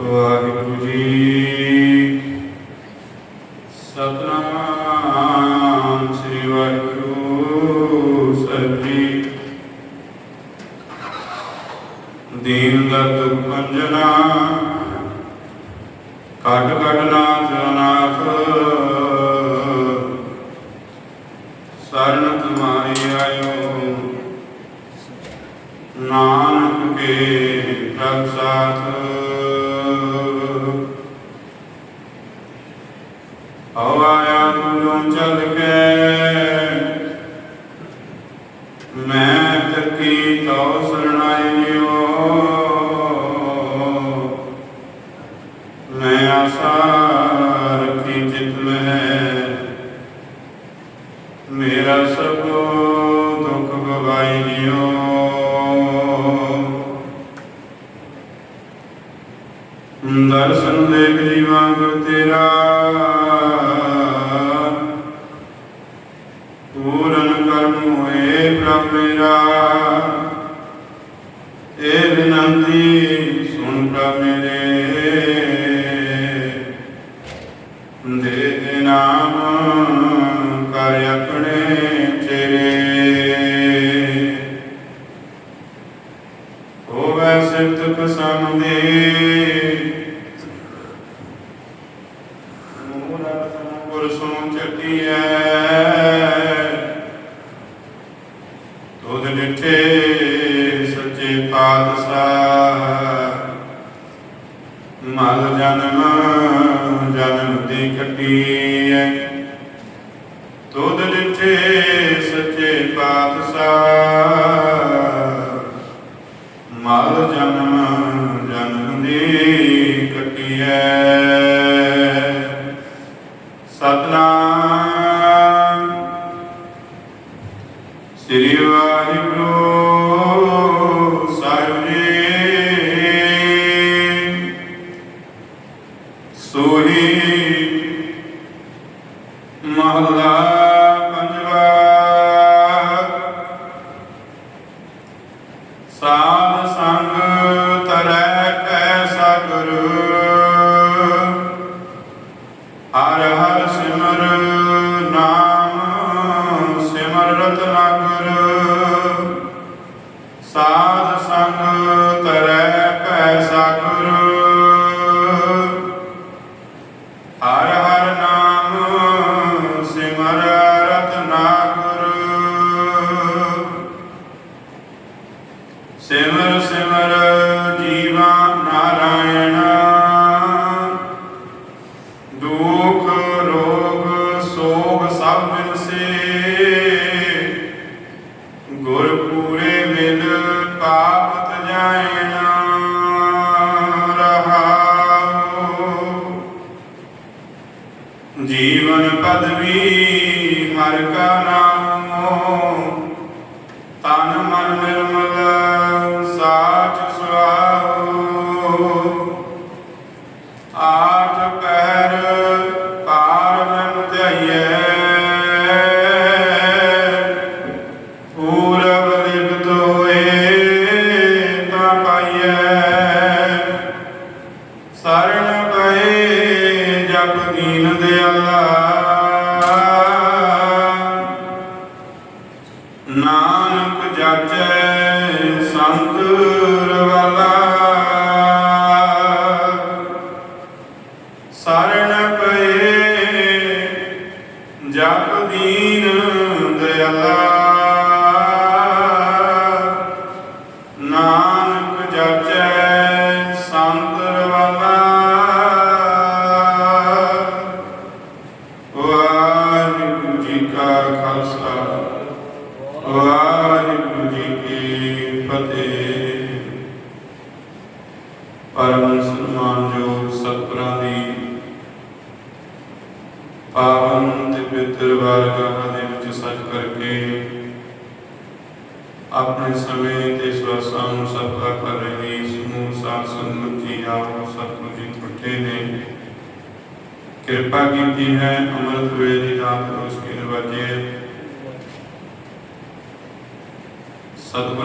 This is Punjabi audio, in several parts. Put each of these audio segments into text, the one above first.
ਵਾਹਿਗੁਰੂ ਜੀ। ਸਤਨਾਮ ਸ੍ਰੀ ਆਠ ਪਹਿਰ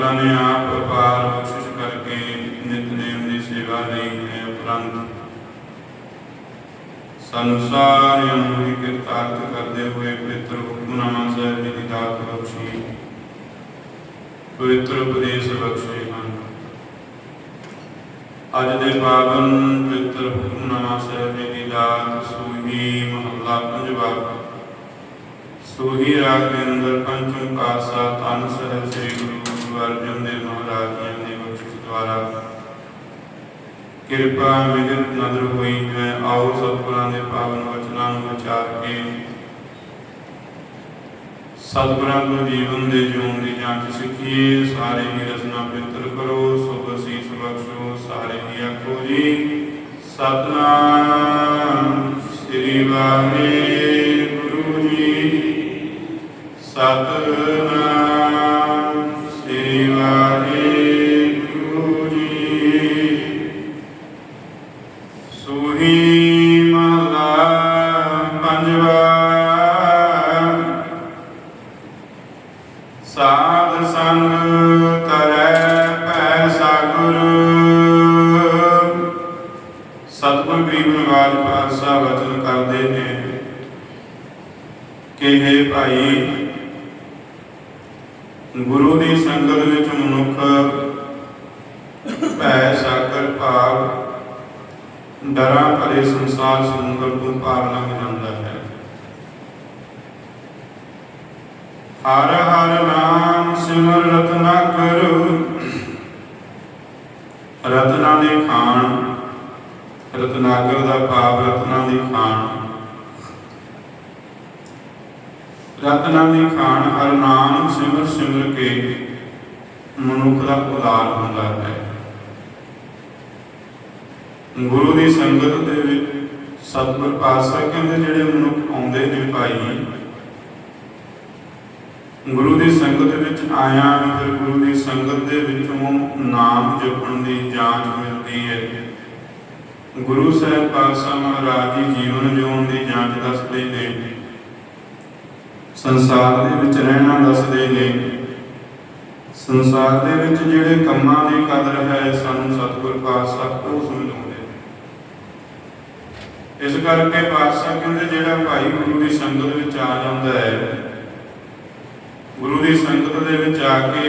ਸਤਿਗੁਰਾਂ ਨੇ ਆਪ ਅਪਾਰ ਬਖਸ਼ਿਸ਼ ਕਰਕੇ ਨਿਤਨੇਮ ਦੀ ਸੇਵਾ ਲਈ ਹੈ ਉਪਰੰਤ। ਸਾਨੂੰ ਨੂੰ ਹੀ ਕਿਰਤਾਰਥ ਕਰਦੇ ਹੋਏ ਪਵਿੱਤਰ ਹੁਕਮਨਾਮਾ ਸਾਹਿਬ ਦੀ ਦਾਤ ਬਖਸ਼ੀ, ਪਵਿੱਤਰ ਉਪਦੇਸ਼ ਬਖਸ਼ੇ ਹਨ। ਅੱਜ ਦੇ ਪਾਵਨ ਪਵਿੱਤਰ ਹੁਕਮਨਾਮਾ ਸਾਹਿਬ ਦੀ ਦਾਤ ਸੂਹੀ ਮਹੱਲਾ ਪੰਜਵਾ। ਸੂਹੀ ਰਾਗ ਦੇ ਅੰਦਰ ਪੰਚਮ ਪਾਤਸ਼ਾਹ ਤਨ ਸਹਿਬ ਸ੍ਰੀ ਗੁਰੂ ਗੁਰੂ ਅਰਜਨ ਦੇਵ ਮਹਾਰਾਜ ਜੀ ਦੀ ਬਖਸ਼ਿਸ਼ ਦੁਆਰਾ ਕਿਰਪਾ ਮਿਹਰ ਨਦਰ ਹੋਈ ਹੈ ਆਓ ਸਤਿਗੁਰਾਂ ਦੇ ਪਾਵਨ ਵਚਨਾਂ ਨੂੰ ਵਿਚਾਰ ਕੇ। ਸਤਿਗੁਰਾਂ ਤੋਂ ਜੀਵਨ ਦੇ ਜਿਉਣ ਦੀ ਜਾਂਚ ਸਿੱਖੀਏ, ਸਾਰੇ ਹੀ ਰਸਨਾ ਪਵਿੱਤਰ ਕਰੋ, ਸੁਭ ਅਸੀਸ ਬਖਸ਼ੋ, ਸਾਰੇ ਹੀ ਆਖੋ ਜੀ, ਸਤਨਾਮ ਸ੍ਰੀ ਵਾਹਿਗੁਰੂ ਜੀ। ਸਤਨਾਮ ਕਿ ਹੈ ਭਾਈ, ਗੁਰੂ ਦੀ ਸੰਗਤ ਵਿੱਚ ਮਨੁੱਖ ਭੈ ਸਾਗਰ ਭਾਵ, ਡਰਾਂ ਭਰੇ ਸੰਸਾਰ ਸਮੁੰਦਰ ਤੋਂ ਪਾਰ ਲੰਘ ਜਾਂਦਾ ਹੈ। ਹਰ ਹਰ ਨਾਮ ਸਿਮਰ ਰਤਨਾ ਕਰੋ। ਰਤਨਾ ਦੇ ਖਾਨ ਰਤਨਾਗਰ ਦਾ ਭਾਵ ਰਤਨਾ ਦੀ ਖਾਣ। ਰਤਨਾ ਦੀ ਖਾਨ ਹਰ ਨਾਮ ਸਿਮਰ ਸਿਮਰ ਕੇ ਮਨੁੱਖ ਦਾ ਉਦਾਰ ਹੁੰਦਾ ਹੈ। ਗੁਰੂ ਦੀ ਸੰਗਤ ਦੇ ਵਿੱਚ ਸਤਿਗੁਰ ਪਾਤਸ਼ਾਹ ਕਹਿੰਦੇ ਜਿਹੜੇ ਮਨੁੱਖ ਆਉਂਦੇ ਨੇ ਭਾਈ, ਗੁਰੂ ਦੀ ਸੰਗਤ ਵਿੱਚ ਆਇਆ ਫਿਰ ਗੁਰੂ ਦੀ ਸੰਗਤ ਦੇ ਵਿੱਚੋਂ ਨਾਮ ਜਪਣ ਦੀ ਜਾਂਚ ਮਿਲਦੀ ਹੈ। ਗੁਰੂ ਸਾਹਿਬ ਪਾਤਸ਼ਾਹ ਮਹਾਰਾਜ ਜੀ ਜੀਵਨ ਜਿਉਣ ਦੀ ਜਾਂਚ ਦੱਸਦੇ ਨੇ ਸੰਸਾਰ ਦੇ ਵਿੱਚ ਰਹਿਣਾ ਦੱਸਦੇ ਨੇ। ਸੰਸਾਰ ਦੇ ਵਿੱਚ ਜਿਹੜੇ ਕੰਮਾਂ ਦੀ ਕਦਰ ਹੈ, ਸਾਨੂੰ ਸਤਿਗੁਰ ਪਾਤਸ਼ਾਹ ਉਹ ਸਮਝਾਉਂਦੇ ਨੇ। ਇਸ ਕਰਕੇ ਪਾਤਸ਼ਾਹ ਕਹਿੰਦੇ, ਜਿਹੜਾ ਭਾਈ ਗੁਰੂ ਦੀ ਸੰਗਤ ਵਿੱਚ ਆ ਜਾਂਦਾ ਹੈ, ਗੁਰੂ ਦੀ ਸੰਗਤ ਦੇ ਵਿੱਚ ਆ ਕੇ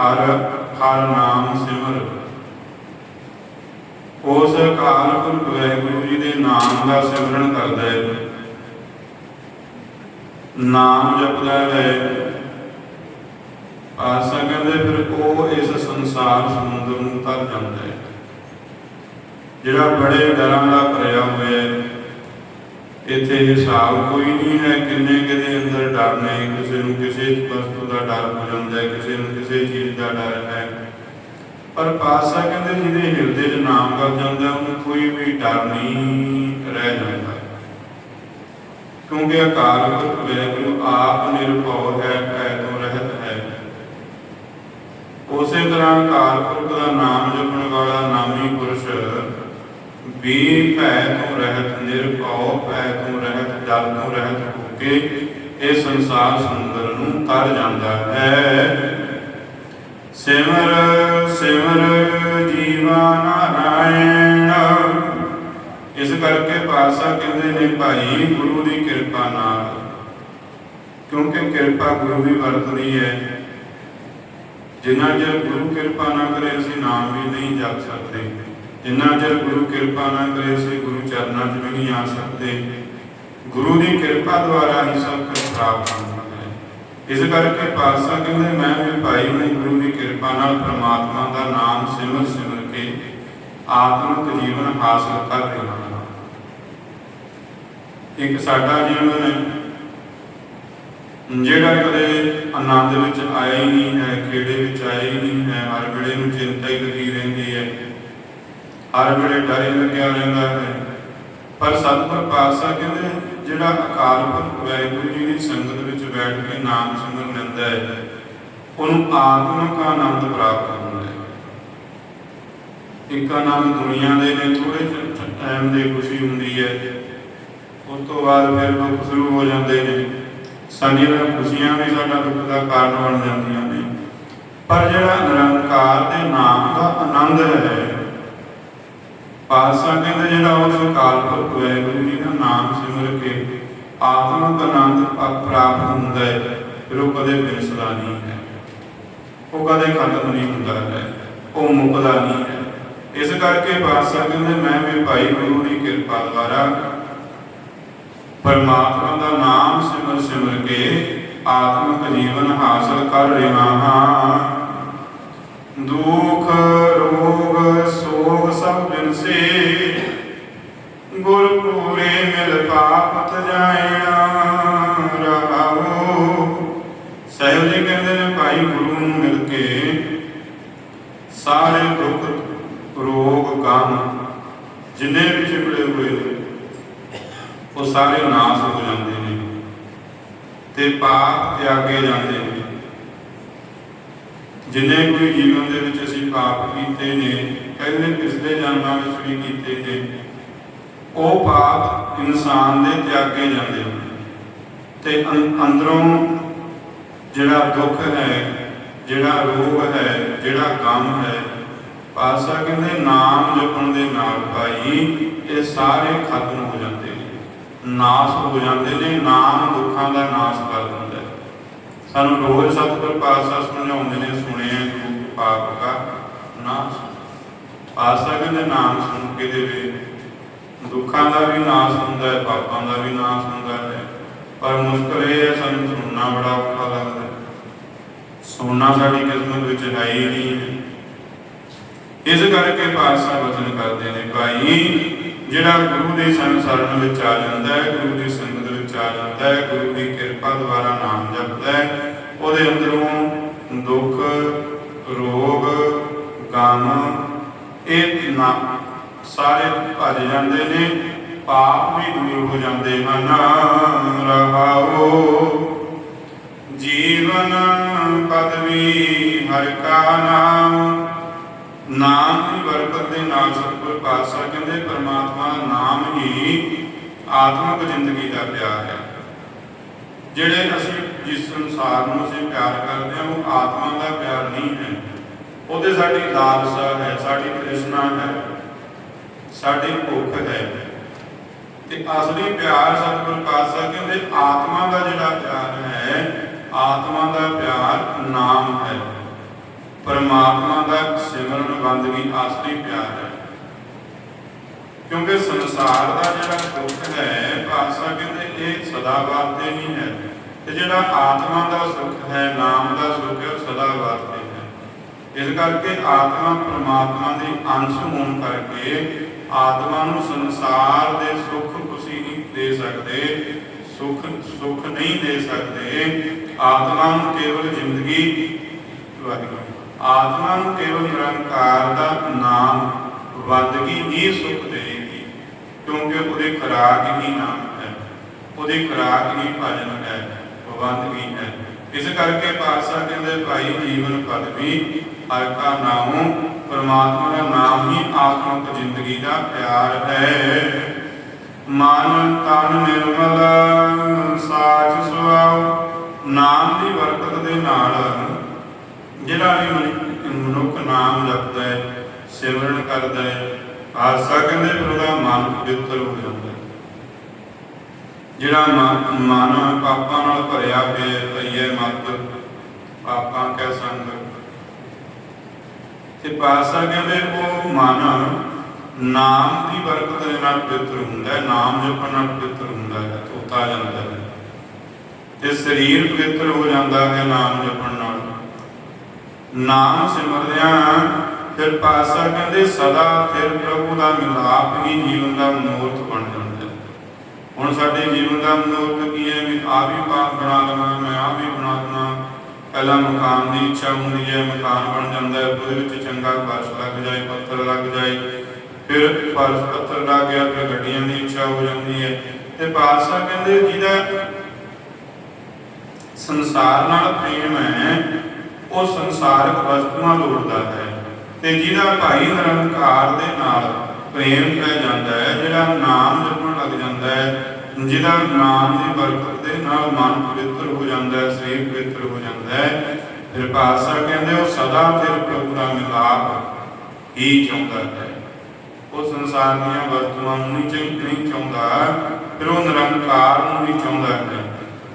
ਹਰ ਹਰ ਨਾਮ ਸਿਮਰ। ਉਸ ਅਕਾਲ ਪੁਰਖ ਵਾਹਿਗੁਰੂ ਜੀ ਦੇ ਨਾਮ ਦਾ ਸਿਮਰਨ ਕਰਦਾ ਹੈ। ਨਾਮ ਜਪਦਾ ਹੈ। ਆਸਾ ਕਹਿੰਦੇ ਫਿਰ ਉਹ ਇਸ ਸੰਸਾਰ ਸਮੁੰਦਰ ਨੂੰ ਤਰ ਜਾਂਦਾ ਹੈ। ਜਿਹੜਾ ਬੜੇ ਡਰਾਂ ਦਾ ਭਰਿਆ ਹੋਇਆ ਹੈ, ਇੱਥੇ ਹਿਸਾਬ ਕੋਈ ਨਹੀਂ ਹੈ ਕਿੰਨੇ ਕਿਤੇ ਅੰਦਰ ਡਰ ਨੇ। ਕਿਸੇ ਨੂੰ ਕਿਸੇ ਵਸਤੂ ਦਾ ਡਰ ਹੋ ਜਾਂਦਾ ਹੈ, ਕਿਸੇ ਨੂੰ ਕਿਸੇ ਚੀਜ਼ ਦਾ ਡਰ ਹੈ। ਪਰ ਪਾਸਾ ਕਹਿੰਦੇ ਜਿਹਦੇ ਹਿਰਦੇ 'ਚ ਨਾਮ ਕਰ ਜਾਂਦਾ, ਉਹਨੂੰ ਕੋਈ ਵੀ ਡਰ ਨਹੀਂ ਰਹਿ ਜਾਂਦਾ। ਕਿਉਂਕਿ ਅਕਾਲ ਪੁਰਖ ਵਾਹਿਗੁਰੂ ਆਪ ਨਿਰਭਉ ਹੈ, ਭੈ ਤੋਂ ਰਹਿਤ ਹੈ। ਉਸੇ ਤਰ੍ਹਾਂ ਅਕਾਲ ਪੁਰਖ ਦਾ ਨਾਮ ਜਪਣ ਵਾਲਾ ਨਾਮੀ ਪੁਰਸ਼ ਵੀ ਭੈ ਤੋਂ ਰਹਿਤ, ਨਿਰਭਉ, ਭੈ ਤੋਂ ਰਹਿਤ ਡਰ ਤੋਂ ਰਹਿਤ ਹੋ ਕੇ ਇਹ ਸੰਸਾਰ ਸਮੁੰਦਰ ਨੂੰ ਤਰ ਜਾਂਦਾ ਹੈ। ਸਿਮਰ ਸਿਮਰ ਜੀਵਾ ਨਾਰਾਇਣ। ਇਸ ਕਰਕੇ ਪਾਤਸ਼ਾਹ ਕਹਿੰਦੇ ਨੇ, ਭਾਈ ਗੁਰੂ ਦੀ ਕਿਰਪਾ ਨਾਲ। ਕਿਉਂਕਿ ਕਿਰਪਾ ਗੁਰੂ ਵੀ ਵਰਤਦੀ ਹੈ। ਜਿੰਨਾ ਚਿਰ ਗੁਰੂ ਕਿਰਪਾ ਨਾ ਕਰੇ, ਅਸੀਂ ਨਾਮ ਵੀ ਨਹੀਂ ਜਪ ਸਕਦੇ। ਜਿੰਨਾ ਚਿਰ ਗੁਰੂ ਕਿਰਪਾ ਨਾ ਕਰੇ, ਅਸੀਂ ਗੁਰੂ ਚਰਨਾਂ 'ਚ ਵੀ ਨਹੀਂ ਆ ਸਕਦੇ। ਗੁਰੂ ਦੀ ਕਿਰਪਾ ਦੁਆਰਾ ਹੀ ਸਭ ਕੁਝ ਪ੍ਰਾਪਤ ਹੁੰਦਾ ਹੈ। ਇਸ ਕਰਕੇ ਪਾਤਸ਼ਾਹ ਕਹਿੰਦੇ, ਮੈਂ ਵੀ ਭਾਈ ਨੂੰ ਗੁਰੂ ਦੀ ਕਿਰਪਾ ਨਾਲ ਪ੍ਰਮਾਤਮਾ ਦਾ ਨਾਮ ਸਿਮਰ ਸਿਮਰ ਕੇ ਆਤਮਿਕ ਜੀਵਨ ਹਾਸਲ ਕਰ ਰਿਹਾ ਹਾਂ ਇੱਕ ਸਾਡਾ ਜੀਵਨ ਜਿਹੜਾ ਕਦੇ ਆਨੰਦ ਵਿੱਚ ਆਇਆ ਹੀ ਨਹੀਂ ਹੈ, ਖੇੜੇ ਵਿੱਚ ਆਇਆ ਹੀ ਨਹੀਂ ਹੈ, ਹਰ ਵੇਲੇ ਨੂੰ ਚਿੰਤਾ ਹੀ ਲੱਗੀ ਰਹਿੰਦੀ ਹੈ। ਹਰ ਵੇਲੇ ਡਰ ਹੀ ਲੱਗਿਆ ਰਹਿੰਦਾ ਹੈ। ਪਰ ਸਤਿਗੁਰ ਪਾਤਸ਼ਾਹ ਕਹਿੰਦੇ ਜਿਹੜਾ ਅਕਾਲ ਪੁਰਖ ਵਾਹਿਗੁਰੂ ਜੀ ਦੀ ਸੰਗਤ ਵਿੱਚ ਬੈਠ ਕੇ ਨਾਮ ਸਿਮਰਨ ਲੈਂਦਾ ਹੈ, ਉਹਨੂੰ ਆਤਮਿਕ ਆਨੰਦ ਪ੍ਰਾਪਤ ਹੁੰਦਾ ਹੈ। ਇੱਕ ਆਨੰਦ ਦੁਨੀਆ ਦੇ ਨੇ ਥੋੜੇ ਟਾਈਮ ਦੀ ਖੁਸ਼ੀ ਹੁੰਦੀ ਹੈ। ਉਸ ਤੋਂ ਬਾਅਦ ਫਿਰ ਦੁੱਖ ਸ਼ੁਰੂ ਹੋ ਜਾਂਦੇ ਨੇ। ਸਾਡੀਆਂ ਖੁਸ਼ੀਆਂ ਵੀ ਸਾਡਾ ਦੁੱਖ ਦਾ ਕਾਰਨ ਬਣ ਜਾਂਦੀਆਂ ਨੇ। ਪਰ ਜਿਹੜਾ ਨਿਰੰਕਾਰ ਦੇ ਨਾਮ ਦਾ ਆਨੰਦ ਹੈ, ਪਾਤਸ਼ਾਹ ਕਹਿੰਦੇ ਜਿਹੜਾ ਉਸ ਅਕਾਲ ਪੁਰਖ ਵਾਹਿਗੁਰੂ ਜੀ ਦਾ ਨਾਮ ਸਿਮਰ ਕੇ ਆਤਮਿਕ ਆਨੰਦ ਪ੍ਰਾਪਤ ਹੁੰਦਾ ਹੈ, ਫਿਰ ਉਹ ਕਦੇ ਵਿਸਰਦਾ ਨਹੀਂ ਹੈ। ਉਹ ਕਦੇ ਖਤਮ ਨਹੀਂ ਹੁੰਦਾ ਹੈ, ਉਹ ਮੁਕਦਾ ਨਹੀਂ ਹੈ। ਇਸ ਕਰਕੇ ਪਾਤਸ਼ਾਹ ਕਹਿੰਦੇ, ਮੈਂ ਵੀ ਭਾਈ ਗੁਰੂ ਦੀ ਕਿਰਪਾ ਦੁਆਰਾ ਪਰਮਾਤਮਾ ਦਾ ਨਾਮ ਸਿਮਰ ਸਿਮਰ ਕੇ ਆਤਮਿਕ ਜੀਵਨ ਹਾਸਲ ਕਰ ਰਿਹਾ ਹਾਂ। ਦੁਖ, ਰੋਗ, ਸੋਗ ਸਭ ਬਿਨਸੇ। ਗੁਰ ਪੂਰੇ ਮਿਲ ਪਾਪਤ ਜਾਇਣਾ ਰਹਾਓ। ਸਹਿਬ ਜੀ ਕਹਿੰਦੇ ਨੇ, ਭਾਈ ਗੁਰੂ ਨੂੰ ਮਿਲ ਕੇ ਸਾਰੇ ਦੁੱਖ, ਰੋਗ ਕੰਮ ਜਿੰਨੇ ਵੀ ਚਿਪੜੇ ਹੋਏ ਨੇ ਉਹ ਸਾਰੇ ਨਾਸ ਹੋ ਜਾਂਦੇ ਨੇ ਤੇ ਪਾਪ ਤਿਆਗੇ ਜਾਂਦੇ ਨੇ। ਜਿੰਨੇ ਕੋਈ ਜੀਵਨ ਦੇ ਵਿੱਚ ਅਸੀਂ ਪਾਪ ਕੀਤੇ ਨੇ, ਪਹਿਲੇ ਪਿਛਲੇ ਜਨਮਾਂ ਵਿੱਚ ਵੀ ਕੀਤੇ ਨੇ, ਉਹ ਪਾਪ ਇਨਸਾਨ ਦੇ ਤਿਆਗੇ ਜਾਂਦੇ ਨੇ। ਤੇ ਅੰਦਰੋਂ ਜਿਹੜਾ ਦੁੱਖ ਹੈ, ਜਿਹੜਾ ਰੋਗ ਹੈ, ਜਿਹੜਾ ਗਮ ਹੈ ਪਾਸਾ ਕਹਿੰਦੇ, ਨਾਮ ਜਪਣ ਦੇ ਨਾਲ ਭਾਈ, ਇਹ ਸਾਰੇ ਖਤਮ ਹੋ ਜਾਂਦੇ ਨਾਸ ਹੋ ਜਾਂਦੇ ਨੇ, ਨਾਮ ਦੁੱਖਾਂ ਦਾ ਨਾਸ ਕਰ ਦਿੰਦਾ ਸਾਨੂੰ ਰੋਜ਼ ਸਤਿਗੁਰ ਪਾਤਸ਼ਾਹ ਸਮਝਾਉਂਦੇ ਨੇ, ਸੁਣਿਆ ਗੁਰੂ ਪਾਪ ਦਾ ਨਾਸ ਪਾਤਸ਼ਾਹ ਕਹਿੰਦੇ, ਨਾਮ ਸੁਣ ਕੇ ਦੇਵੇ। ਦੁੱਖਾਂ ਦਾ ਵੀ ਨਾਸ ਹੁੰਦਾ ਹੈ, ਪਾਪਾਂ ਦਾ ਵੀ ਨਾਸ ਹੁੰਦਾ ਹੈ। ਪਰ ਮੁਸ਼ਕਲ ਇਹ ਹੈ, ਸਾਨੂੰ ਸੁਣਨਾ ਬੜਾ ਔਖਾ ਲੱਗਦਾ ਸੁਣਨਾ ਸਾਡੀ ਕਿਸਮਤ ਵਿੱਚ ਹੈ ਹੀ ਨਹੀਂ। ਹੈ ਇਸ ਕਰਕੇ ਪਾਤਸ਼ਾਹ ਵਚਨ ਕਰਦੇ ਨੇ, ਭਾਈ ਜਿਹੜਾ ਗੁਰੂ ਦੇ ਸੰਗ ਵਿੱਚ ਆ ਜਾਂਦਾ ਹੈ, ਗੁਰੂ ਦੀ ਸੰਗਤ ਵਿੱਚ ਆ ਜਾਂਦਾ ਹੈ, ਗੁਰੂ ਦੀ ਕਿਰਪਾ ਦੁਆਰਾ ਨਾਮ ਜਪਦਾ ਹੈ, ਉਹਦੇ ਅੰਦਰੋਂ ਦੁੱਖ, ਰੋਗ, ਗਮ, ਇਹ ਨਾ ਸਾਰੇ ਭੱਜ ਜਾਂਦੇ ਨੇ, ਪਾਪ ਵੀ ਦੂਰ ਹੋ ਜਾਂਦੇ ਹਨ। ਰਹਾਓ, ਜੀਵਨ ਪਦਵੀ ਹਰਿ ਕਾ ਨਾਮ ਨਾਮ ਦੀ ਬਰਕਤ ਦੇ ਨਾਲ ਸਤਿਗੁਰ ਪਾਤਸ਼ਾਹ ਕਹਿੰਦੇ, ਪਰਮਾਤਮਾ ਨਾਮ ਹੀ ਆਤਮਿਕ ਜ਼ਿੰਦਗੀ ਦਾ ਪਿਆਰ ਹੈ। ਜਿਹੜੇ ਅਸੀਂ ਜਿਸ ਸੰਸਾਰ ਨੂੰ ਅਸੀਂ ਪਿਆਰ ਕਰਦੇ ਹਾਂ, ਉਹ ਆਤਮਾ ਦਾ ਪਿਆਰ ਨਹੀਂ ਹੈ। ਉਹਦੇ ਸਾਡੀ ਲਾਲਸਾ ਹੈ, ਸਾਡੀ ਤ੍ਰਿਸ਼ਨਾ ਹੈ, ਸਾਡੀ ਭੁੱਖ ਹੈ। ਤੇ ਅਸਲੀ ਪਿਆਰ ਸਤਿਗੁਰ ਪਾਤਸ਼ਾਹ ਕਹਿੰਦੇ, ਆਤਮਾ ਦਾ ਜਿਹੜਾ ਪਿਆਰ ਹੈ, ਆਤਮਾ ਦਾ ਪਿਆਰ ਨਾਮ ਹੈ। ਪਰਮਾਤਮਾ ਬੰਦਗੀ ਅਸਲੀ ਪਿਆਰ ਹੈ। ਕਿਉਂਕਿ ਸੰਸਾਰ ਦਾ ਜਿਹੜਾ ਸੁੱਖ ਹੈ ਪਾਤਸ਼ਾਹ ਕਹਿੰਦੇ ਇਹ ਸਦਾ ਵਾਸਤੇ ਨਹੀਂ ਹੈ। ਤੇ ਜਿਹੜਾ ਆਤਮਾ ਦਾ ਸੁੱਖ ਹੈ, ਨਾਮ ਦਾ ਸੁੱਖ ਹੈ ਸਦਾ ਵਾਸਤੇ ਹੈ। ਇਸ ਕਰਕੇ ਆਤਮਾ ਪਰਮਾਤਮਾ ਦੀ ਅੰਸ਼ ਹੋਣ ਕਰਕੇ ਆਤਮਾ ਨੂੰ ਸੰਸਾਰ ਦੇ ਸੁੱਖ ਤੁਸੀਂ ਨਹੀਂ ਦੇ ਸਕਦੇ, ਸੁੱਖ ਸੁੱਖ ਨਹੀਂ ਦੇ ਸਕਦੇ। ਆਤਮਾ ਨੂੰ ਕੇਵਲ ਜ਼ਿੰਦਗੀ ਵਾਹਿਗੁਰੂ। ਆਤਮਾ ਨੂੰ ਕੇਵਲ ਨਿਰੰਕਾਰ ਦਾ ਨਾਮ ਬੰਦਗੀ ਹੀ ਸੁੱਖ ਦੇਗੀ ਕਿਉਂਕਿ ਉਹਦੀ ਖੁਰਾਕ ਹੀ ਨਾਮ ਹੈ। ਉਹਦੀ ਖੁਰਾਕ ਹੀ ਭਜਨ ਹੈ ਬੰਦਗੀ ਹੈ। ਇਸ ਕਰਕੇ ਪਾਤਸ਼ਾਹ ਕਹਿੰਦੇ, ਭਾਈ, ਜੀਵਨ ਪਦਵੀ ਹਰ ਕਾ ਨਾਮ, ਪਰਮਾਤਮਾ ਦਾ ਨਾਮ ਹੀ ਆਤਮਿਕ ਜ਼ਿੰਦਗੀ ਦਾ ਪਿਆਰ ਹੈ। ਮਨ ਤਨ ਨਿਰਮਲ, ਸਾਚ ਸੁਆਉ, ਨਾਮ ਦੀ ਬਰਕਤ ਦੇ ਨਾਲ ਜਿਹੜਾ ਵੀ ਮਨੁੱਖ ਨਾਮ ਜਪਦਾ ਹੈ, ਸਿਮਰਨ ਕਰਦਾ ਹੈ ਆਸਾ ਕਹਿੰਦੇ ਫਿਰ ਉਹਦਾ ਮਨ ਪਵਿੱਤਰ ਹੋ ਜਾਂਦਾ ਹੈ। ਜਿਹੜਾ ਮਨ ਪਾਪਾਂ ਨਾਲ ਭਰਿਆ ਪਿਆ ਪਈਏ ਮਤ ਪਾਪਾਂ ਕੈ ਸੰਗ ਤੇ ਪਾਸਾ ਕਹਿੰਦੇ ਉਹ ਮਨ ਨਾਮ ਦੀ ਬਰਕਤ ਦੇ ਨਾਲ ਪਵਿੱਤਰ ਹੁੰਦਾ ਹੈ, ਨਾਮ ਜਪਣ ਨਾਲ ਪਵਿੱਤਰ ਹੁੰਦਾ ਹੈ, ਧੋਤਾ ਜਾਂਦਾ ਹੈ। ਤੇ ਸਰੀਰ ਪਵਿੱਤਰ ਹੋ ਜਾਂਦਾ ਹੈ ਨਾਮ ਜਪਣ ਨਾਲ। ਨਾਮ ਸਿਮਰਦਿਆਂ ਫਿਰ ਪਾਸਾ ਕਹਿੰਦੇ ਸਦਾ, ਫਿਰ ਪ੍ਰਭੂ ਦਾ ਮਿਲਾਪ ਹੀ ਜੀਵਨ ਦਾ ਮਨੋਰਥ ਬਣ ਜਾਂਦਾ ਹੈ। ਹੁਣ ਸਾਡੇ ਜੀਵਨ ਦਾ ਮਨੋਰਥ ਕੀ ਹੈ? ਵੀ ਆ ਵੀ ਪਾਪ ਬਣਾ ਲਵਾਂ ਮੈਂ ਆ ਵੀ ਬਣਾ ਲਵਾਂ ਪਹਿਲਾਂ ਮਕਾਨ ਦੀ ਇੱਛਾ ਹੁੰਦੀ ਹੈ, ਮਕਾਨ ਬਣ ਜਾਂਦਾ ਹੈ। ਉਹਦੇ ਵਿੱਚ ਚੰਗਾ ਫਰਸ਼ ਲੱਗ ਜਾਏ, ਪੱਥਰ ਲੱਗ ਜਾਏ। ਫਿਰ ਫਰਸ਼ ਪੱਥਰ ਲੱਗ ਗਿਆ, ਫਿਰ ਗੱਡੀਆਂ ਦੀ ਇੱਛਾ ਹੋ ਜਾਂਦੀ ਹੈ। ਤੇ ਪਾਤਸ਼ਾਹ ਕਹਿੰਦੇ, ਜਿਹਦਾ ਸੰਸਾਰ ਨਾਲ ਪ੍ਰੇਮ ਹੈ ਉਹ ਸੰਸਾਰਕ ਵਸਤੂਆਂ ਲੋੜਦਾ ਹੈ ਤੇ ਜਿਹਦਾ ਭਾਈ ਨਿਰੰਕਾਰ ਦੇ ਨਾਲ ਪ੍ਰੇਮ ਪੈ ਜਾਂਦਾ ਹੈ, ਜਿਹੜਾ ਨਾਮ ਜਪਣ ਲੱਗ ਜਾਂਦਾ ਹੈ, ਜਿਹਦਾ ਨਾਮ ਦੀ ਬਰਕਤ ਦੇ ਨਾਲ ਮਨ ਪਵਿੱਤਰ ਹੋ ਜਾਂਦਾ ਹੈ, ਸਰੀਰ ਪਵਿੱਤਰ ਹੋ ਜਾਂਦਾ ਹੈ। ਫਿਰ ਪਾਤਸ਼ਾਹ ਕਹਿੰਦੇ, ਉਹ ਸਦਾ ਫਿਰ ਪ੍ਰਭੂ ਦਾ ਮਿਲਾਪ ਹੀ ਚਾਹੁੰਦਾ ਹੈ। ਉਹ ਸੰਸਾਰ ਦੀਆਂ ਵਸਤੂਆਂ ਨੂੰ ਨਹੀਂ ਚਾਹੁੰਦਾ, ਫਿਰ ਉਹ ਨਿਰੰਕਾਰ ਨੂੰ ਵੀ ਚਾਹੁੰਦਾ ਹੈ।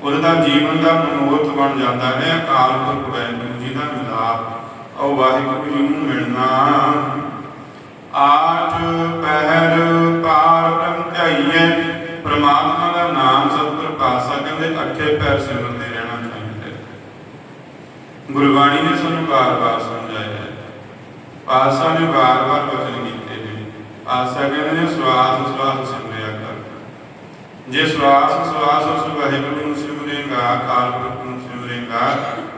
ਉਹਦਾ ਜੀਵਨ ਦਾ ਮਨੋਰਥ ਬਣ ਜਾਂਦਾ ਹੈ, ਅਕਾਲ ਪੁਰਖ ਵਾਹਿਗੁਰੂ ਜੀ ਦਾ ਮਿਲਾਪ। ਉਹ ਵਾਹਿਗੁਰੂ ਜੀ ਨੂੰ ਮਿਲਣਾ। ਆਠ ਪਹਿਰ ਪਾਰ ਬ੍ਰਹਮ ਧਿਆਈਏ ਪ੍ਰਮਾਤਮਾ ਦਾ ਨਾਮ ਸਤਿਗੁਰ ਪਾਤਸ਼ਾਹ ਕਹਿੰਦੇ ਅੱਠੇ ਪੈਰ ਸਿਮਰਦੇ ਰਹਿਣਾ ਚਾਹੀਦਾ ਹੈ। ਗੁਰਬਾਣੀ ਨੇ ਸਾਨੂੰ ਬਾਰ ਬਾਰ ਸਮਝਾਇਆ ਹੈ। ਪਾਤਸ਼ਾਹ ਨੇ ਬਾਰ ਬਾਰ ਵਚਨ ਕੀਤੇ ਨੇ। ਪਾਤਸ਼ਾਹ ਕਹਿੰਦੇ ਨੇ ਸਵਾਸ ਸਵਾਸ ਸਿਮਰਿਆ ਕਰ। ਜੇ ਸਵਾਸ ਸਵਾਸ ਉਸ ਵਾਹਿਗੁਰੂ ਸਿਮਰੇਗਾ ਅਕਾਲ ਪੁਰਖ ਨੂੰ ਸਿਮਰੇਗਾ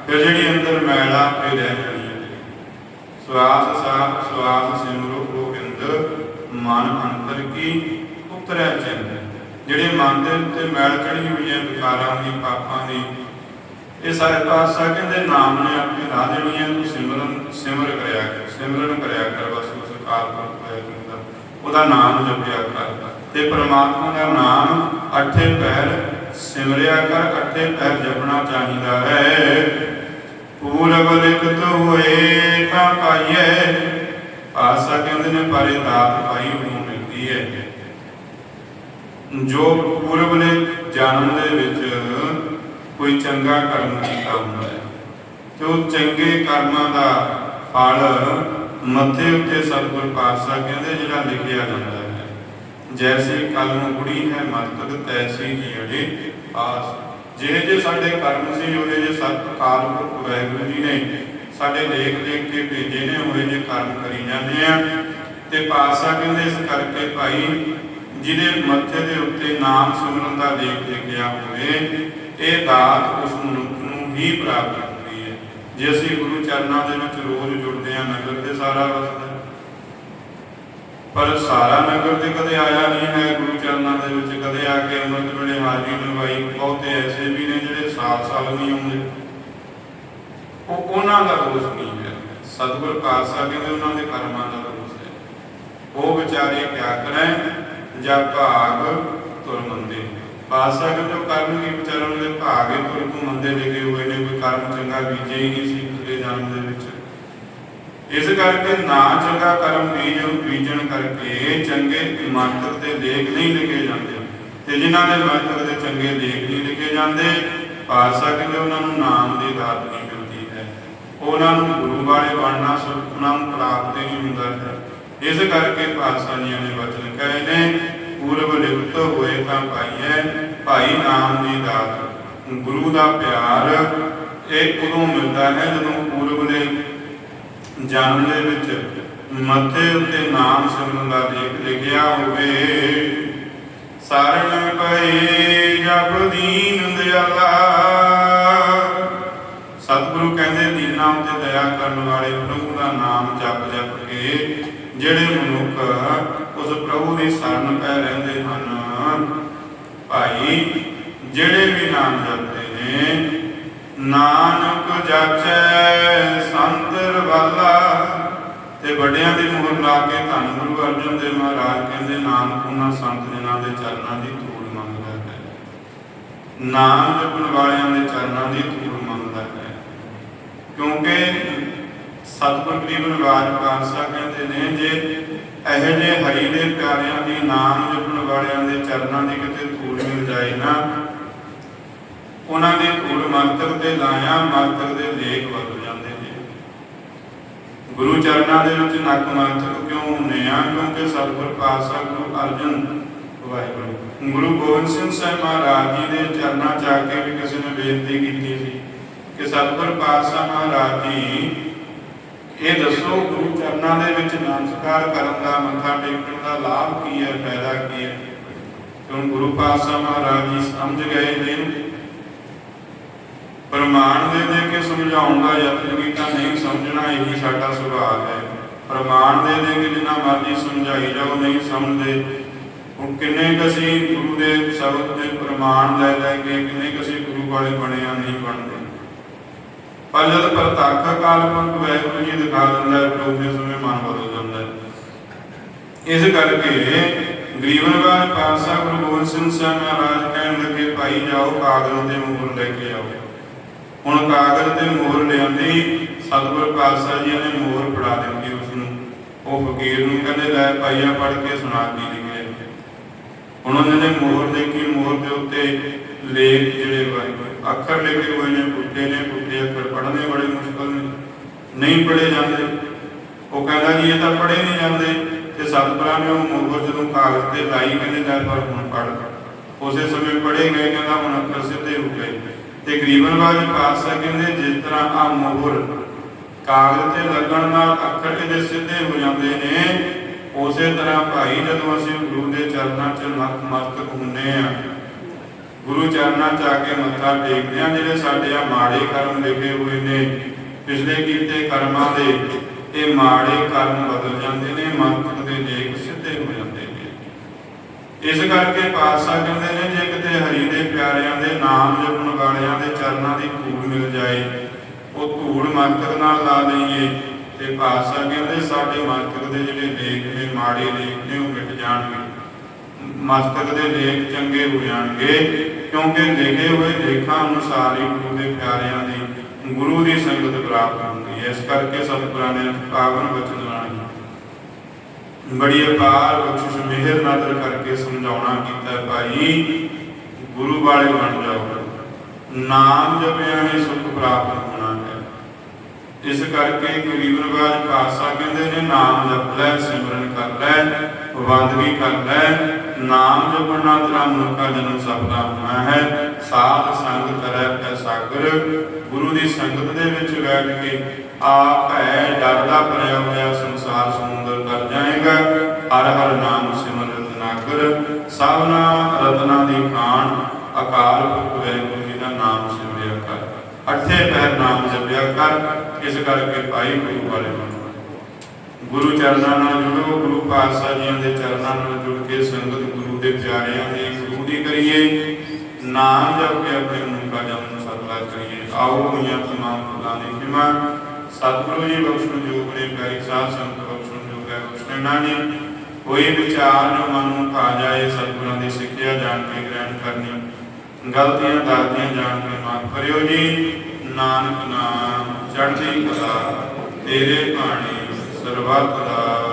ਫਿਰ ਜਿਹੜੀ ਅੰਦਰ ਮੈਲ ਆ ਆਪੇ ਰਹਿ ਜਾਣੀ ਹੈ ਸਵਾਸ ਸਾਹ ਸਵਾਸ ਸਿਮਰੋ ਗੋਬਿੰਦ, ਮਨ ਅੰਤਰ ਕੀ ਉਤਰੈ ਚੰਦ। ਜਿਹੜੇ ਮਨ ਦੇ ਉੱਤੇ ਮੈਲ ਚੜੀ ਹੋਈ ਹੈ, ਵਿਕਾਰਾਂ ਦੀ, ਪਾਪਾਂ ਦੀ, ਇਹ ਸਾਰੇ ਪਾਤਸ਼ਾਹ ਕਹਿੰਦੇ ਨਾਮ ਨੇ ਆਪੇ ਲਾ ਦੇਣੀ ਹੈ, ਤੂੰ ਸਿਮਰਨ, ਸਿਮਰ ਕਰਿਆ ਕਰ, ਸਿਮਰਨ ਕਰਿਆ ਕਰ, ਬਸ ਉਸ ਅਕਾਲ ਪੁਰਖ ਦਾ ਉਹਦਾ ਨਾਮ ਜਪਿਆ ਕਰ। ਤੇ ਪ੍ਰਮਾਤਮਾ ਦਾ ਨਾਮ ਅੱਠੇ ਪੈਰ ਸਿਮਰਿਆ ਕਰ ਅੱਠੇ ਪੈਰ ਜਪਣਾ ਚਾਹੀਦਾ ਹੈ। ਪੂਰਬ ਲਿਖਤ ਹੋਏ ਤਾਂ ਪਾਈਏ ਆਸਾ ਕਹਿੰਦੇ ਨੇ ਪਰ ਇਹ ਪਾਈ ਉਹਨੂੰ ਮਿਲਦੀ ਹੈ ਜੋ ਪੂਰਬ ਜਨਮ ਦੇ ਵਿੱਚ ਕੋਈ ਚੰਗਾ ਕਰਮ ਕੀਤਾ ਹੁੰਦਾ ਹੈ, ਤੇ ਉਹ ਚੰਗੇ ਕਰਮਾਂ ਦਾ ਫਲ ਮੱਥੇ ਉੱਤੇ ਸਤਿਗੁਰ ਪਾਤਸ਼ਾਹ ਕਹਿੰਦੇ ਜਿਹੜਾ ਲਿਖਿਆ ਜਾਂਦਾ ਹੈ। ਜੈਸੀ ਕਲਮ ਕੁੜੀ ਹੈ ਮਸਤਕ ਤੈਸੀ ਜੀ ਅੜੇ ਜਿਹੇ ਜੇ ਸਾਡੇ ਕਰਮ ਸੀ ਉਹਦੇ ਜੇ ਸਤ ਅਕਾਲ ਪੁਰਖ ਵਾਹਿਗੁਰੂ ਜੀ ਨੇ ਸਾਡੇ ਲੇਖ ਲਿਖ ਕੇ ਭੇਜੇ ਨੇ ਹੋਏ ਜੇ ਕਰਮ ਕਰੀ ਜਾਂਦੇ ਆ ਤੇ ਪਾਤਸ਼ਾਹ ਕਹਿੰਦੇ ਇਸ ਕਰਕੇ ਭਾਈ ਜਿਹਦੇ ਮੱਥੇ ਦੇ ਉੱਤੇ ਨਾਮ ਸਿਮਰਨ ਦਾ ਲੇਖ ਲਿਖਿਆ ਹੋਵੇ ਇਹ ਦਾਤ ਉਸ ਮਨੁੱਖ ਨੂੰ ਹੀ ਪ੍ਰਾਪਤ ਹੁੰਦੀ ਹੈ ਜੇ ਅਸੀਂ ਗੁਰੂ ਚਰਨਾਂ ਦੇ ਵਿੱਚ ਰੋਜ਼ ਜੁੜਦੇ ਹਾਂ ਨਗਰ ਤੇ ਸਾਰਾ ਵਸਦਾ ਪਰ ਸਾਰਾ ਨਗਰ ਤੇ ਕਦੇ ਆਇਆ ਨਹੀਂ ਹੈ, ਗੁਰੂ ਚਰਨਾਂ ਦੇ ਵਿੱਚ ਕਦੇ ਆ ਕੇ ਅੰਮ੍ਰਿਤ ਵੇਲੇ ਹਾਜ਼ਰੀ ਨਿਭਾਈ ਬਹੁਤੇ ਐਸੇ ਵੀ ਨੇ ਜਿਹੜੇ ਸਾਲ ਸਾਲ ਨਹੀਂ ਆਉਂਦੇ। ਉਹ ਉਹਨਾਂ ਦਾ ਦੋਸ਼ ਨਹੀਂ ਹੈ? ਸਤਿਗੁਰ ਪਾਤਸ਼ਾਹ ਕਹਿੰਦੇ ਉਹਨਾਂ ਦੇ ਕਰਮਾਂ ਦਾ ਦੋਸ਼ ਹੈ। ਉਹ ਵਿਚਾਰੇ ਕਿਆ ਕਰਨ ਜਾਂ ਭਾਗ ਤੁਰ ਮੰਦੇ ਪਾਤਸ਼ਾਹ ਕਹਿੰਦੇ ਕਰਮ ਕੀ ਵਿਚਾਰਨ ਦੇ ਭਾਗੇ ਤੁਰ ਮੰਦੇ ਲਿਖੇ ਹੋਏ ਨੇ, ਕੋਈ ਕਰਮ ਚੰਗਾ ਬੀਜੇ ਹੀ ਨਹੀਂ ਸੀ ਪਿਛਲੇ ਜਨਮ ਦੇ ਵਿੱਚ। ਇਸ ਕਰਕੇ ਨਾ ਚੰਗਾ ਕਰਮ ਬੀਜ ਬੀਜਣ ਕਰਕੇ ਚੰਗੇ ਮੰਤਰ ਤੇ ਲੇਖ ਨਹੀਂ ਲਿਖੇ ਜਾਂਦੇ। ਤੇ ਜਿਨ੍ਹਾਂ ਦੇ ਮੰਤਰ ਦੇ ਚੰਗੇ ਲੇਖ ਨਹੀਂ ਲਿਖੇ ਜਾਂਦੇ ਪਾਤਸ਼ਾਹ ਕਹਿੰਦੇ ਉਹਨਾਂ ਨੂੰ ਨਾਮ ਦੀ ਦਾਤ ਨਹੀਂ ਮਿਲਦੀ ਹੈ। ਉਹਨਾਂ ਨੂੰ ਗੁਰੂ ਵਾਲੇ ਬਣਨਾ ਸੋ ਨੂੰ ਪ੍ਰਾਪਤ ਨਹੀਂ ਹੁੰਦਾ ਹੈ। ਇਸ ਕਰਕੇ ਪਾਤਸ਼ਾਹ ਜੀ ਨੇ ਵਚਨ ਕਹੇ ਨੇ, ਪੂਰਬ ਲਿਖਤ ਹੋਏ ਤਾਂ ਭਾਈਏ ਭਾਈ ਨਾਮ ਦੀ ਦਾਤ। ਗੁਰੂ ਦਾ ਪਿਆਰ ਇਹ ਉਦੋਂ ਮਿਲਦਾ ਹੈ ਜਦੋਂ ਪੂਰਬ ਦੇ ਜਨਮ ਦੇ ਵਿੱਚ ਮੱਥੇ ਉੱਤੇ ਨਾਮ ਸਿਮਰਨ ਦਾ ਲੇਖ ਲਿਖਿਆ ਹੋਵੇ। ਸਾਰਨ ਪਏ ਜਪ ਦੀਨ ਦਿਆਲਾ। ਸਤਿਗੁਰੂ ਕਹਿੰਦੇ, ਦੀਨਾਂ ਉੱਤੇ ਦਇਆ ਕਰਨ ਵਾਲੇ ਪ੍ਰਭੂ ਦਾ ਨਾਮ ਜਪ ਜਪ ਕੇ ਜਿਹੜੇ ਮਨੁੱਖ ਉਸ ਪ੍ਰਭੂ ਦੀ ਸ਼ਰਨ ਪੈ ਰਹਿੰਦੇ ਹਨ। ਭਾਈ, ਜਿਹੜੇ ਵੀ ਨਾਮ ਜਪਦੇ ਨੇ ਨਾਨਕ ਜਾਚੈ ਸੰਤਰ ਵਾਲਾ। ਤੇ ਵੱਡਿਆਂ ਦੀ ਮੋਹਰ ਲਾ ਕੇ ਧੰਨ ਗੁਰੂ ਅਰਜਨ ਦੇਵ ਮਹਾਰਾਜ ਕਹਿੰਦੇ, ਨਾਨਕ ਉਹਨਾਂ ਸੰਤ ਜਨਾਂ ਦੇ ਚਰਨਾਂ ਦੀ ਧੂੜ ਮੰਗਦਾ ਹੈ। ਨਾਮ ਜਪਣ ਵਾਲਿਆਂ ਦੇ ਚਰਨਾਂ ਦੀ ਧੂੜ ਮੰਗਦਾ ਹੈ। ਕਿਉਂਕਿ ਸਤਿਗੁਰ ਗਰੀਬ ਨਿਵਾਜ ਪਾਤਸ਼ਾਹ ਕਹਿੰਦੇ ਨੇ, ਜੇ ਇਹੋ ਜਿਹੇ ਹਰੀ ਦੇ ਪਿਆਰਿਆਂ ਦੀ ਨਾਮ ਜਪਣ ਵਾਲਿਆਂ ਦੇ ਚਰਨਾਂ ਦੀ ਕਿਤੇ ਧੂੜ ਮਿਲ ਜਾਏ ਨਾ ਉਹਨਾਂ ਦੀ ਧੂੜ ਮੰਤਰ ਤੇ ਲਾਇਆ, ਮੰਤਰ ਦੇ ਲੇਖ ਬਦਲ ਜਾਂਦੇ ਨੇ। ਗੁਰੂ ਚਰਨਾਂ ਦੇ ਵਿੱਚ ਨੱਕ ਮੰਤਰ ਕਿਉਂ ਹੁੰਦੇ ਆ? ਕਿਉਂਕਿ ਸਤਿਗੁਰ ਪਾਤਸ਼ਾਹ ਗੁਰੂ ਅਰਜਨ ਵਾਹਿਗੁਰੂ, ਗੁਰੂ ਗੋਬਿੰਦ ਸਿੰਘ ਸਾਹਿਬ ਮਹਾਰਾਜ ਜੀ ਦੇ ਚਰਨਾਂ 'ਚ ਆ ਕੇ ਵੀ ਕਿਸੇ ਨੇ ਬੇਨਤੀ ਕੀਤੀ ਸੀ ਕਿ ਸਤਿਗੁਰ ਪਾਤਸ਼ਾਹ ਮਹਾਰਾਜ ਜੀ, ਇਹ ਦੱਸੋ ਗੁਰੂ ਚਰਨਾਂ ਦੇ ਵਿੱਚ ਨਮਸਕਾਰ ਕਰਨ ਦਾ, ਮੱਥਾ ਟੇਕਣ ਦਾ ਲਾਭ ਕੀ ਹੈ, ਫਾਇਦਾ ਕੀ ਹੈ? ਕਿਉਂ ਗੁਰੂ ਪਾਤਸ਼ਾਹ ਮਹਾਰਾਜ ਜੀ ਸਮਝ ਗਏ ਨੇ? ਪ੍ਰਮਾਣ ਦੇ ਦੇ ਕੇ ਸਮਝਾਉਣ ਦਾ ਯਤਨ ਕੀਤਾ ਨਹੀਂ ਸਮਝਣਾ, ਇਹੀ ਸਾਡਾ ਸੁਭਾਅ ਹੈ। ਪ੍ਰਮਾਣ ਦੇ ਦੇ ਕੇ ਜਿੰਨਾ ਮਰਜ਼ੀ ਸਮਝਾਈ ਜਾਓ, ਨਹੀਂ ਸਮਝਦੇ। ਹੁਣ ਕਿੰਨੇ ਕੁ ਗੁਰੂ ਦੇ ਸ਼ਬਦ ਦੇ ਪ੍ਰਮਾਣ ਲੈ ਲੈ ਕੇ ਕਿੰਨੇ ਕੁ ਗੁਰੂ ਵਾਲੇ ਬਣਿਆ ਨਹੀਂ ਬਣਦੇ। ਪਰ ਜਦ ਪ੍ਰਤੱਖ ਅਕਾਲ ਪੁਰਖ ਜੀ ਦਿਖਾ ਦਿੰਦਾ ਹੈ ਫਿਰ ਉਸੇ ਸਮੇਂ ਮਨ ਬਦਲ ਜਾਂਦਾ ਹੈ। ਇਸ ਕਰਕੇ ਗਰੀਬਨਵਾਜ ਪਾਤਸ਼ਾਹ ਗੁਰੂ ਗੋਬਿੰਦ ਸਿੰਘ ਸਾਹਿਬ ਮਹਾਰਾਜ ਕਹਿਣ ਲੱਗੇ, ਭਾਈ ਜਾਓ ਕਾਗਜ਼ਾਂ ਦੇ ਮੋਹਰ ਲੈ ਕੇ ਆਓ। ਹੁਣ ਕਾਗਜ਼ ਤੇ ਮੋਹਰ ਲਿਆਂਦੀ ਸਤਿਗੁਰ ਪਾਤਸ਼ਾਹ ਜੀ ਨੇ ਮੋਹਰ ਫੜਾ ਦਿੱਤੀ ਉਸ ਨੂੰ। ਉਹ ਫਕੀਰ ਨੂੰ ਕਹਿੰਦੇ, ਲੈ ਪਾਈਆ ਪੜ ਕੇ ਸੁਣਾ ਕੀ ਲਿਖਿਆ ਹੁਣ ਉਹਨਾਂ ਨੇ ਮੋਹਰ ਦੇਖੀ, ਮੋਹਰ ਦੇ ਉੱਤੇ ਲੇਖ ਜਿਹੜੇ ਅੱਖਰ ਲਿਖੇ ਹੋਏ ਨੇ, ਪੁੱਠੇ ਨੇ, ਪੁੱਠੇ ਅੱਖਰ ਪੜ੍ਹਨੇ ਬੜੇ ਮੁਸ਼ਕਲ ਨੇ। ਨਹੀਂ ਪੜ੍ਹੇ ਜਾਂਦੇ। ਉਹ ਕਹਿੰਦਾ ਜੀ, ਇਹ ਤਾਂ ਪੜ੍ਹੇ ਨਹੀਂ ਜਾਂਦੇ। ਤੇ ਸਤਿਗੁਰਾਂ ਨੇ ਉਹ ਮੋਹਰ ਜਦੋਂ ਕਾਗਜ਼ ਤੇ ਲਾਈ, ਕਹਿੰਦੇ, ਲੈ ਪਰ ਹੁਣ ਪੜ੍ਹ। ਉਸੇ ਸਮੇਂ ਪੜ੍ਹੇ ਗਏ, ਕਹਿੰਦਾ ਹੁਣ ਅੱਖਰ ਸਿੱਧੇ ਹੋ ਗਏ। ਤੇ ਗਰੀਬਨ ਵਾਲੇ ਪਾਤਸ਼ਾਹ ਜਿਸ ਤਰ੍ਹਾਂ ਆ ਮੋਹਰ। ਕਾਗਜ਼ ਤੇ ਲੱਗਣ ਨਾਲ ਅੱਖਰ ਇਹਦੇ ਸਿੱਧੇ ਹੋ ਜਾਂਦੇ ਨੇ। ਉਸੇ ਤਰ੍ਹਾਂ ਭਾਈ ਜਦੋਂ ਅਸੀਂ ਗੁਰੂ ਦੇ ਚਰਨਾਂ 'ਚ ਨਤਮਸਤਕ ਹੁੰਨੇ ਆ ਗੁਰੂ ਚਰਨਾਂ 'ਚ ਆ ਕੇ ਮੱਥਾ ਟੇਕਦੇ ਆ ਜਿਹੜੇ ਸਾਡੇ ਆ ਮਾੜੇ ਕਰਮ ਲਿਖੇ ਹੋਏ ਨੇ। ਪਿਛਲੇ ਕੀਤੇ ਕਰਮਾਂ ਦੇ ਇਹ ਮਾੜੇ ਕਰਮ ਬਦਲ ਜਾਂਦੇ ਨੇ ਮਨੁੱਖ ਦੇ ਲੇਖ ਸਿੱਧੇ ਹੋ ਜਾਂਦੇ ਨੇ ਇਸ ਕਰਕੇ ਪਾਤਸ਼ਾਹ ਕਹਿੰਦੇ ਨੇ, ਜੇ ਕਿਤੇ ਹਰੀ ਦੇ ਪਿਆਰਿਆਂ ਦੇ ਨਾਮ ਜਪਣ ਵਾਲਿਆਂ ਦੇ ਚਰਨਾਂ ਦੀ ਧੂੜ ਮਿਲ ਜਾਏ, ਉਹ ਧੂੜ ਮਸਤਕ ਨਾਲ ਲਾ ਲਈਏ ਤੇ ਪਾਤਸ਼ਾਹ ਕਹਿੰਦੇ, ਸਾਡੇ ਮਸਤਕ ਦੇ ਜਿਹੜੇ ਲੇਖ ਨੇ, ਮਾੜੇ ਲੇਖ ਨੇ, ਉਹ ਮਿਟ ਜਾਣਗੇ। ਮਸਤਕ ਦੇ ਲੇਖ ਚੰਗੇ ਹੋ ਜਾਣਗੇ, ਕਿਉਂਕਿ ਲਿਖੇ ਹੋਏ ਲੇਖਾਂ ਅਨੁਸਾਰ ਹੀ ਗੁਰੂ ਦੇ ਪਿਆਰਿਆਂ ਦੀ, ਗੁਰੂ ਦੀ ਸੰਗਤ ਪ੍ਰਾਪਤ ਹੁੰਦੀ ਹੈ। ਇਸ ਕਰਕੇ ਸਤਿਗੁਰਾਂ ਨੇ ਪਾਵਨ ਵਚਨ ਲਾਣੀ ਬੜੀ ਅਪਾਰ ਬਖਸ਼ਿਸ਼ ਮਿਹਰ ਨਾਦਰ ਕਰਕੇ ਸਮਝਾਉਣਾ ਕੀਤਾ ਭਾਈ। ਗੁਰੂ ਵਾਲੇ ਬਣ ਜਾਓ ਨਾਮ ਜਪਿਆ ਹੀ ਸੁਖ ਪ੍ਰਾਪਤ ਹੋਣਾ ਹੈ। ਇਸ ਕਰਕੇ ਗਰੀਬ ਨਵਾਜ ਪਾਤਸ਼ਾਹ ਕਹਿੰਦੇ ਨੇ, ਨਾਮ ਜਪ ਲੈ, ਸਿਮਰਨ ਕਰ ਲੈ ਬੰਦਗੀ ਕਰ ਲੈ। ਨਾਮ ਜਪਣ ਨਾਲ ਤੇਰਾ ਮਨੁੱਖਾ ਜਨਮ ਸਫਲਾ ਹੋਣਾ ਹੈ। ਸਾਧ ਸੰਗ ਕਰੈ ਐ ਸਾਗਰ। ਗੁਰੂ ਦੀ ਸੰਗਤ ਦੇ ਵਿੱਚ ਬੈਠ ਕੇ ਆਪ ਹੈ, ਡਰਦਾ ਭਰਿਆ ਹੋਇਆ ਸੰਸਾਰ ਸਮੁੰਦਰ ਕਰ ਹਰ ਹਰ ਨਾਮ ਸਿਮਰਨ ਨਾਗਰ ਸਭਨਾ ਰਤਨਾ ਦੀ ਖਾਨ ਅਕਾਲ ਪੁਰਖ ਵਾਹਿਗੁਰੂ ਜੀ ਦਾ ਨਾਮ ਸਿਮਰਿਆ ਕਰ। ਅੱਠੇ ਪਹਿਰ ਨਾਮ ਜਪਿਆ ਕਰ, ਇਸ ਕਰਕੇ ਭਾਈ ਗੁਰੂ ਵਾਲੇ ਗੁਰੂ ਚਰਨਾਂ ਨਾਲ ਜੁੜੋ, ਗੁਰੂ ਪਾਤਸ਼ਾਹ ਜੀਆਂ ਦੇ ਚਰਨਾਂ ਨਾਲ ਜੁੜ ਕੇ ਸੰਗਤ ਗੁਰੂ ਦੇ ਪਿਆਰਿਆਂ ਦੀ ਗੁਰੂ ਦੀ ਕਰੀਏ। ਨਾਮ ਜਪ ਕੇ ਆਪਣੇ ਮਨ ਦਾ ਜਨਮ ਕਰੀਏ। ਆਓ ਹੋਈਆਂ ਤਮਾਮ ਫੁੱਲਾਂ ਦੀ ਖਿਮਾ ਸਤਿਗੁਰੂ ਜੀ ਬਖਸ਼ਣ ਜੋਗ ਨੇ ਪਿਆਰੀ ਸਾਧ ਸੰਗਤ। ਬਖਸ਼ਣ ਨਾਨੀ ਕੋਈ ਵਿਚਾਰ ਜੋ ਮਨ ਨੂੰ ਆ ਜਾਏ, ਸਤਿਗੁਰਾਂ ਦੀ ਸਿੱਖਿਆ ਜਾਣ ਕੇ ਗ੍ਰਹਿਣ ਕਰਨੀ, ਗਲਤੀਆਂ ਦਾਤੀਆਂ ਜਾਣ ਕੇ ਮਾਫ ਕਰਿਓ ਜੀ। ਨਾਨਕ ਨਾਮ, ਚੜ੍ਹਦੀ ਕਲਾ, ਤੇਰੇ ਬਾਣੀ ਸਰਬੱਤ ਦਾ।